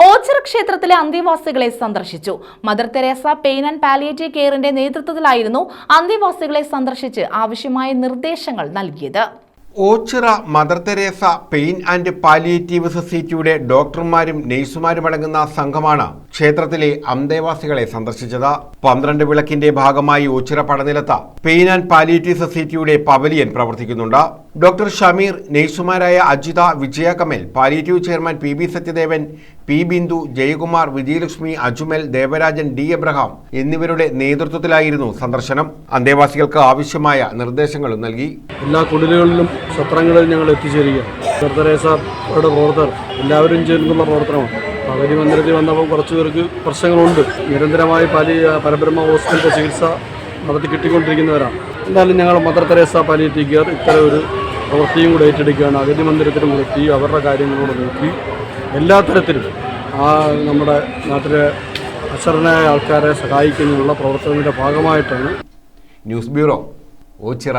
ഓച്ചിറ ക്ഷേത്രത്തിലെ അന്തേവാസികളെ സന്ദർശിച്ചു. Mother Teresa pain and palliative കെയറിന്റെ നേതൃത്വത്തിലായിരുന്നു അന്തേവാസികളെ സന്ദർശിച്ച് ആവശ്യമായ നിർദ്ദേശങ്ങൾ നൽകിയത്. Ochira Mother Teresa pain and palliative സൊസൈറ്റിയുടെ ഡോക്ടർമാരും നഴ്സുമാരും അടങ്ങുന്ന സംഘമാണ് ക്ഷേത്രത്തിലെ അന്തേവാസികളെ സന്ദർശിച്ചത്. പന്ത്രണ്ട് വിളക്കിന്റെ ഭാഗമായി ഓച്ചിറ പടനിലത്ത് പെയിൻ ആൻഡ് പാലിയേറ്റീവ് സൊസൈറ്റിയുടെ പവലിയൻ പ്രവർത്തിക്കുന്നുണ്ട്. Doctor Shameer നേഴ്സുമാരായ Ajitha Vijaya Kamal palliative chairman P B Sathyadevan P Bindu Jayakumar Vijayalakshmi Ajumal Devarajan D Abraham എന്നിവരുടെ നേതൃത്വത്തിലായിരുന്നു സന്ദർശനം. അന്തേവാസികൾക്ക് ആവശ്യമായ നിർദ്ദേശങ്ങളും നൽകി. എല്ലാ കുടിലുകളിലും ക്ഷത്രങ്ങളിൽ ഞങ്ങൾ എത്തിച്ചേരുക പ്രവർത്തകർ എല്ലാവരും ചേർന്നുള്ള പ്രവർത്തനമാണ്. പകരി മന്ദിരത്തിൽ വന്നപ്പോൾ കുറച്ച് പേർക്ക് പ്രശ്നങ്ങളുണ്ട്. നിരന്തരമായി പാലി പരബ്രഹ്മ ഹോസ്പിറ്റലിൽ ചികിത്സ നടത്തി കിട്ടിക്കൊണ്ടിരിക്കുന്നവരാണ്. എന്തായാലും ഞങ്ങൾ മദർ തെരേസ പാലിയേറ്റീവ് കെയർ ഇത്തരം ഒരു പ്രവൃത്തിയും കൂടെ ഏറ്റെടുക്കുകയാണ്. അഗതി മന്ദിരത്തിലും നിർത്തി അവരുടെ കാര്യങ്ങളോട് നോക്കി. എല്ലാ തരത്തിലും ആ നമ്മുടെ നാട്ടിലെ അശരണരായ ആൾക്കാരെ സഹായിക്കുന്നതിനുള്ള പ്രവർത്തനത്തിന്റെ ഭാഗമായിട്ടാണ്. News bureau Ochira